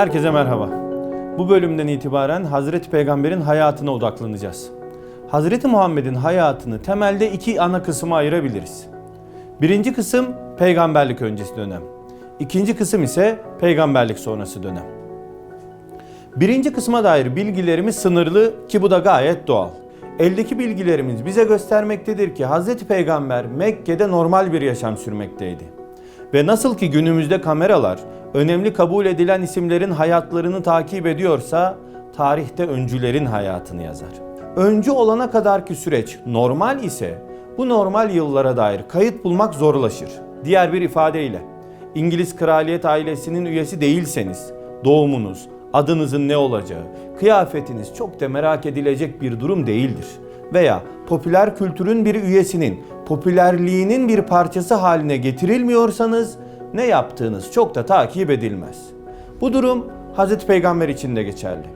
Herkese merhaba. Bu bölümden itibaren Hazreti Peygamber'in hayatına odaklanacağız. Hazreti Muhammed'in hayatını temelde iki ana kısma ayırabiliriz. Birinci kısım peygamberlik öncesi dönem. İkinci kısım ise peygamberlik sonrası dönem. Birinci kısma dair bilgilerimiz sınırlı ki bu da gayet doğal. Eldeki bilgilerimiz bize göstermektedir ki Hazreti Peygamber Mekke'de normal bir yaşam sürmekteydi. Ve nasıl ki günümüzde kameralar önemli kabul edilen isimlerin hayatlarını takip ediyorsa tarihte öncülerin hayatını yazar. Öncü olana kadarki süreç normal ise bu normal yıllara dair kayıt bulmak zorlaşır. Diğer bir ifadeyle İngiliz kraliyet ailesinin üyesi değilseniz doğumunuz, adınızın ne olacağı, kıyafetiniz çok da merak edilecek bir durum değildir. Veya popüler kültürün bir üyesinin popülerliğinin bir parçası haline getirilmiyorsanız ne yaptığınız çok da takip edilmez. Bu durum Hazreti Peygamber için de geçerli.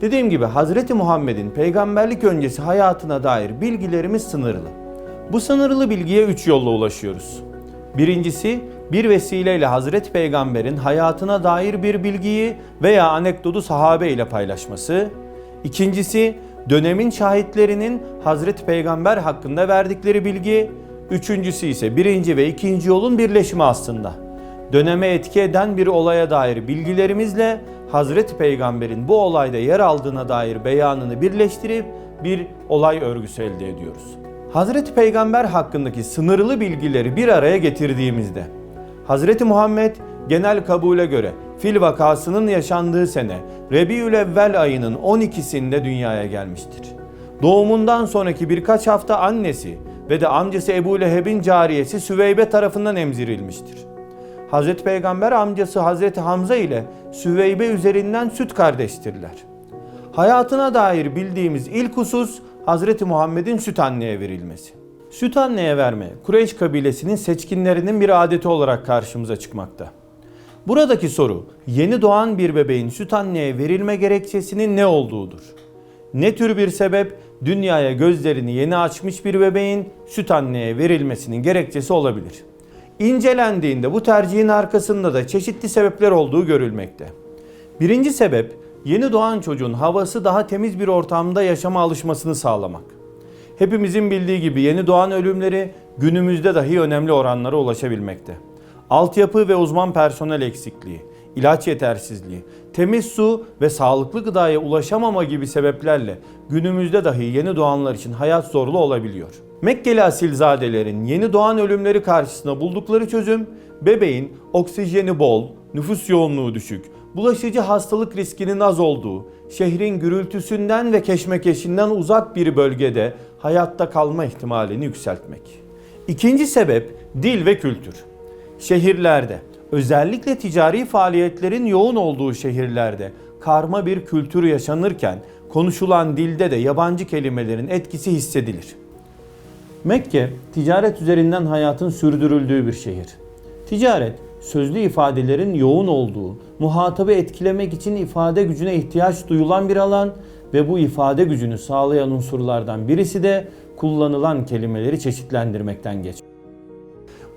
Dediğim gibi Hazreti Muhammed'in peygamberlik öncesi hayatına dair bilgilerimiz sınırlı. Bu sınırlı bilgiye üç yolla ulaşıyoruz. Birincisi bir vesileyle Hazreti Peygamber'in hayatına dair bir bilgiyi veya anekdotu sahabe ile paylaşması. İkincisi dönemin şahitlerinin Hazreti Peygamber hakkında verdikleri bilgi. Üçüncüsü ise birinci ve ikinci yolun birleşimi aslında. Döneme etki eden bir olaya dair bilgilerimizle Hazreti Peygamber'in bu olayda yer aldığına dair beyanını birleştirip bir olay örgüsü elde ediyoruz. Hazreti Peygamber hakkındaki sınırlı bilgileri bir araya getirdiğimizde Hazreti Muhammed genel kabule göre fil vakasının yaşandığı sene Rebiülevvel ayının 12'sinde dünyaya gelmiştir. Doğumundan sonraki birkaç hafta annesi ve de amcası Ebu Leheb'in cariyesi Süveybe tarafından emzirilmiştir. Hazreti Peygamber amcası Hazreti Hamza ile Süveybe üzerinden süt kardeştirler. Hayatına dair bildiğimiz ilk husus Hazreti Muhammed'in süt anneye verilmesi. Süt anneye verme Kureyş kabilesinin seçkinlerinin bir adeti olarak karşımıza çıkmakta. Buradaki soru yeni doğan bir bebeğin süt anneye verilme gerekçesinin ne olduğudur. Ne tür bir sebep dünyaya gözlerini yeni açmış bir bebeğin süt anneye verilmesinin gerekçesi olabilir? İncelendiğinde bu tercihin arkasında da çeşitli sebepler olduğu görülmekte. Birinci sebep yeni doğan çocuğun havası daha temiz bir ortamda yaşama alışmasını sağlamak. Hepimizin bildiği gibi yeni doğan ölümleri günümüzde dahi önemli oranlara ulaşabilmekte. Altyapı ve uzman personel eksikliği, ilaç yetersizliği, temiz su ve sağlıklı gıdaya ulaşamama gibi sebeplerle günümüzde dahi yeni doğanlar için hayat zorlu olabiliyor. Mekkeli asilzadelerin yeni doğan ölümleri karşısında buldukları çözüm bebeğin oksijeni bol, nüfus yoğunluğu düşük, bulaşıcı hastalık riskinin az olduğu, şehrin gürültüsünden ve keşmekeşinden uzak bir bölgede hayatta kalma ihtimalini yükseltmek. İkinci sebep dil ve kültür. Şehirlerde, özellikle ticari faaliyetlerin yoğun olduğu şehirlerde karma bir kültür yaşanırken konuşulan dilde de yabancı kelimelerin etkisi hissedilir. Mekke, ticaret üzerinden hayatın sürdürüldüğü bir şehir. Ticaret, sözlü ifadelerin yoğun olduğu, muhatabı etkilemek için ifade gücüne ihtiyaç duyulan bir alan ve bu ifade gücünü sağlayan unsurlardan birisi de kullanılan kelimeleri çeşitlendirmekten geçer.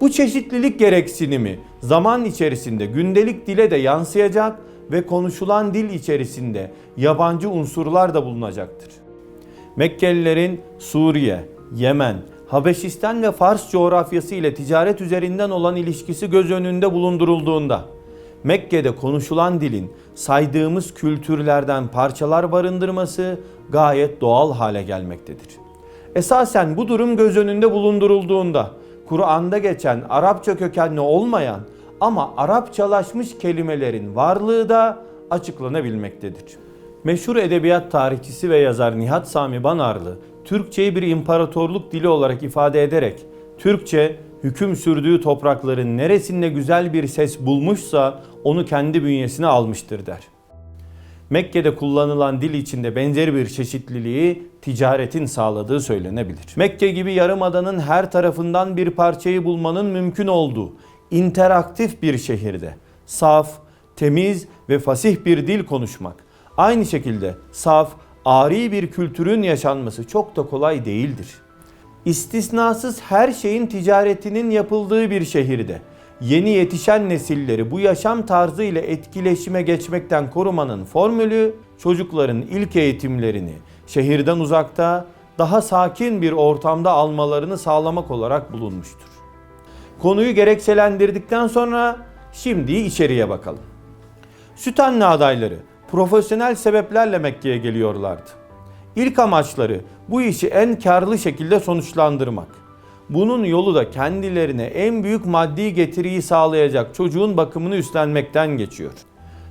Bu çeşitlilik gereksinimi zaman içerisinde gündelik dile de yansıyacak ve konuşulan dil içerisinde yabancı unsurlar da bulunacaktır. Mekkelilerin Suriye, Yemen, Habeşistan ve Fars coğrafyası ile ticaret üzerinden olan ilişkisi göz önünde bulundurulduğunda Mekke'de konuşulan dilin saydığımız kültürlerden parçalar barındırması gayet doğal hale gelmektedir. Esasen bu durum göz önünde bulundurulduğunda Kur'an'da geçen Arapça kökenli olmayan ama Arapçalaşmış kelimelerin varlığı da açıklanabilmektedir. Meşhur edebiyat tarihçisi ve yazar Nihat Sami Banarlı, Türkçeyi bir imparatorluk dili olarak ifade ederek, Türkçe hüküm sürdüğü toprakların neresinde güzel bir ses bulmuşsa onu kendi bünyesine almıştır der. Mekke'de kullanılan dil içinde benzeri bir çeşitliliği ticaretin sağladığı söylenebilir. Mekke gibi yarımadanın her tarafından bir parçayı bulmanın mümkün olduğu interaktif bir şehirde saf, temiz ve fasih bir dil konuşmak, aynı şekilde saf, ari bir kültürün yaşanması çok da kolay değildir. İstisnasız her şeyin ticaretinin yapıldığı bir şehirde yeni yetişen nesilleri bu yaşam tarzı ile etkileşime geçmekten korumanın formülü çocukların ilk eğitimlerini şehirden uzakta daha sakin bir ortamda almalarını sağlamak olarak bulunmuştur. Konuyu gerekçelendirdikten sonra şimdi içeriye bakalım. Süt anne adayları profesyonel sebeplerle Mekke'ye geliyorlardı. İlk amaçları bu işi en karlı şekilde sonuçlandırmak. Bunun yolu da kendilerine en büyük maddi getiriyi sağlayacak çocuğun bakımını üstlenmekten geçiyor.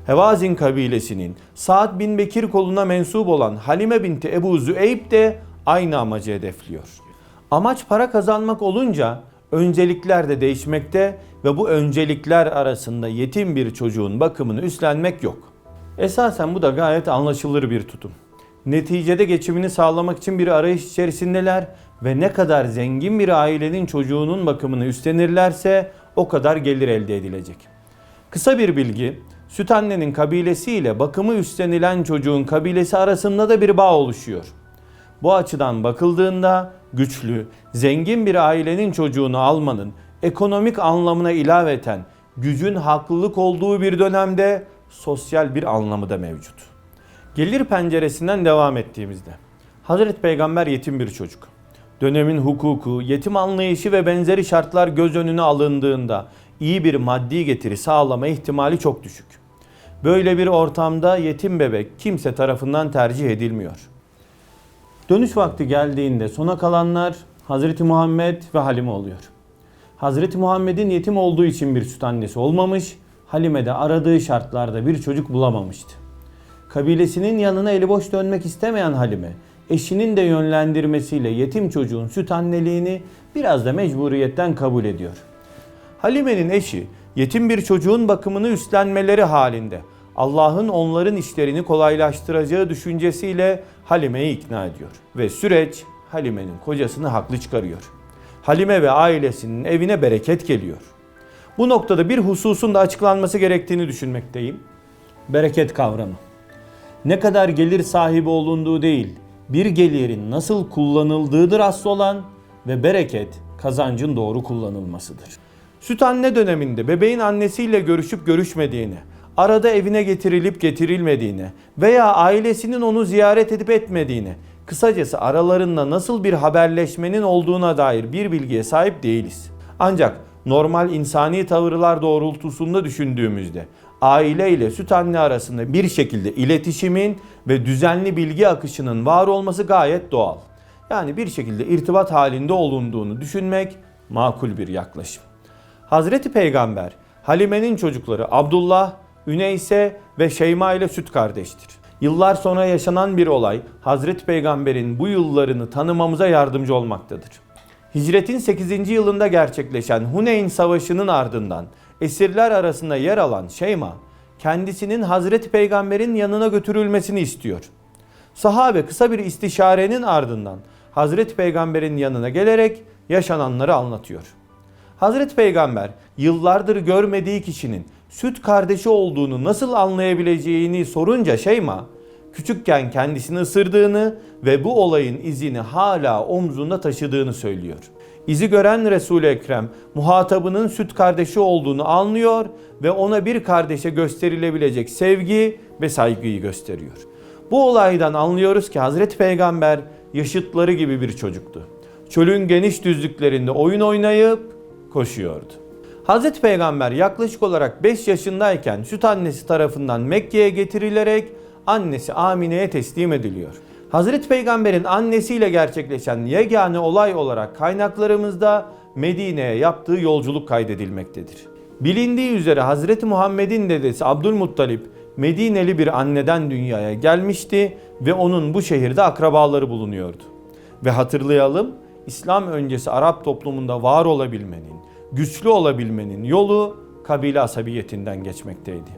Hevazin kabilesinin Sa'd bin Bekir koluna mensup olan Halime binti Ebu Züeyb de aynı amacı hedefliyor. Amaç para kazanmak olunca öncelikler de değişmekte ve bu öncelikler arasında yetim bir çocuğun bakımını üstlenmek yok. Esasen bu da gayet anlaşılır bir tutum. Neticede geçimini sağlamak için bir arayış içerisindeler ve ne kadar zengin bir ailenin çocuğunun bakımını üstlenirlerse o kadar gelir elde edilecek. Kısa bir bilgi, süt annenin kabilesi ile bakımı üstlenilen çocuğun kabilesi arasında da bir bağ oluşuyor. Bu açıdan bakıldığında güçlü, zengin bir ailenin çocuğunu almanın ekonomik anlamına ilaveten gücün haklılık olduğu bir dönemde sosyal bir anlamı da mevcut. Gelir penceresinden devam ettiğimizde Hazreti Peygamber yetim bir çocuk. Dönemin hukuku, yetim anlayışı ve benzeri şartlar göz önüne alındığında iyi bir maddi getiri sağlama ihtimali çok düşük. Böyle bir ortamda yetim bebek kimse tarafından tercih edilmiyor. Dönüş vakti geldiğinde sona kalanlar Hazreti Muhammed ve Halime oluyor. Hazreti Muhammed'in yetim olduğu için bir süt annesi olmamış, Halime de aradığı şartlarda bir çocuk bulamamıştı. Kabilesinin yanına eli boş dönmek istemeyen Halime, eşinin de yönlendirmesiyle yetim çocuğun süt anneliğini biraz da mecburiyetten kabul ediyor. Halime'nin eşi yetim bir çocuğun bakımını üstlenmeleri halinde Allah'ın onların işlerini kolaylaştıracağı düşüncesiyle Halime'yi ikna ediyor. Ve süreç Halime'nin kocasını haklı çıkarıyor. Halime ve ailesinin evine bereket geliyor. Bu noktada bir hususun da açıklanması gerektiğini düşünmekteyim. Bereket kavramı. Ne kadar gelir sahibi olunduğu değil, bir gelirin nasıl kullanıldığıdır asıl olan ve bereket kazancın doğru kullanılmasıdır. Süt anne döneminde bebeğin annesiyle görüşüp görüşmediğini, arada evine getirilip getirilmediğini veya ailesinin onu ziyaret edip etmediğini, kısacası aralarında nasıl bir haberleşmenin olduğuna dair bir bilgiye sahip değiliz. Ancak normal insani tavırlar doğrultusunda düşündüğümüzde aile ile süt anne arasında bir şekilde iletişimin ve düzenli bilgi akışının var olması gayet doğal. Yani bir şekilde irtibat halinde olunduğunu düşünmek makul bir yaklaşım. Hazreti Peygamber Halime'nin çocukları Abdullah, Üneyse ve Şeyma ile süt kardeştir. Yıllar sonra yaşanan bir olay Hazreti Peygamber'in bu yıllarını tanımamıza yardımcı olmaktadır. Hicretin 8. yılında gerçekleşen Huneyn Savaşı'nın ardından esirler arasında yer alan Şeyma, kendisinin Hazreti Peygamber'in yanına götürülmesini istiyor. Sahabe kısa bir istişarenin ardından Hazreti Peygamber'in yanına gelerek yaşananları anlatıyor. Hazreti Peygamber yıllardır görmediği kişinin süt kardeşi olduğunu nasıl anlayabileceğini sorunca Şeyma, küçükken kendisini ısırdığını ve bu olayın izini hala omzunda taşıdığını söylüyor. İzi gören Resul-i Ekrem muhatabının süt kardeşi olduğunu anlıyor ve ona bir kardeşe gösterilebilecek sevgi ve saygıyı gösteriyor. Bu olaydan anlıyoruz ki Hazreti Peygamber yaşıtları gibi bir çocuktu. Çölün geniş düzlüklerinde oyun oynayıp koşuyordu. Hazreti Peygamber yaklaşık olarak 5 yaşındayken süt annesi tarafından Mekke'ye getirilerek annesi Amine'ye teslim ediliyor. Hazreti Peygamber'in annesiyle gerçekleşen yegane olay olarak kaynaklarımızda Medine'ye yaptığı yolculuk kaydedilmektedir. Bilindiği üzere Hazreti Muhammed'in dedesi Abdülmuttalip Medineli bir anneden dünyaya gelmişti ve onun bu şehirde akrabaları bulunuyordu. Ve hatırlayalım İslam öncesi Arap toplumunda var olabilmenin, güçlü olabilmenin yolu kabile asabiyetinden geçmekteydi.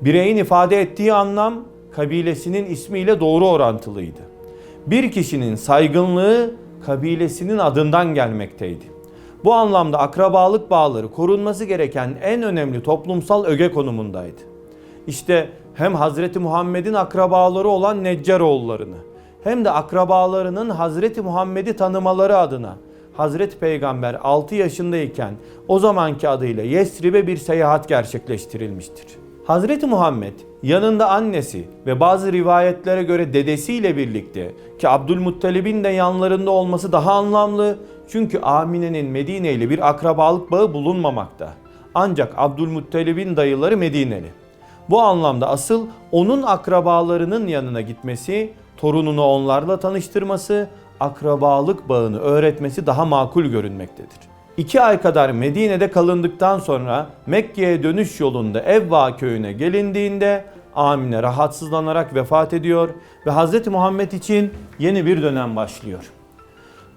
Bireyin ifade ettiği anlam kabilesinin ismiyle doğru orantılıydı. Bir kişinin saygınlığı kabilesinin adından gelmekteydi. Bu anlamda akrabalık bağları korunması gereken en önemli toplumsal öge konumundaydı. İşte hem Hazreti Muhammed'in akrabaları olan Neccaroğullarını hem de akrabalarının Hazreti Muhammed'i tanımaları adına Hazreti Peygamber 6 yaşındayken o zamanki adıyla Yesrib'e bir seyahat gerçekleştirilmiştir. Hazreti Muhammed yanında annesi ve bazı rivayetlere göre dedesiyle birlikte ki Abdülmuttalib'in de yanlarında olması daha anlamlı çünkü Amine'nin Medine ile bir akrabalık bağı bulunmamakta. Ancak Abdülmuttalib'in dayıları Medineli. Bu anlamda asıl onun akrabalarının yanına gitmesi, torununu onlarla tanıştırması, akrabalık bağını öğretmesi daha makul görünmektedir. İki ay kadar Medine'de kalındıktan sonra Mekke'ye dönüş yolunda Evva köyüne gelindiğinde Amine rahatsızlanarak vefat ediyor ve Hz. Muhammed için yeni bir dönem başlıyor.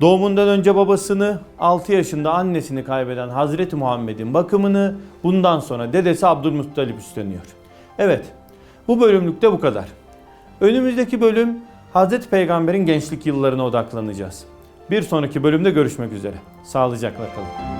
Doğumundan önce babasını, 6 yaşında annesini kaybeden Hazreti Muhammed'in bakımını bundan sonra dedesi Abdülmuttalip üstleniyor. Evet, bu bölümlükte bu kadar. Önümüzdeki bölüm Hazreti Peygamber'in gençlik yıllarına odaklanacağız. Bir sonraki bölümde görüşmek üzere. Sağlıcakla kalın.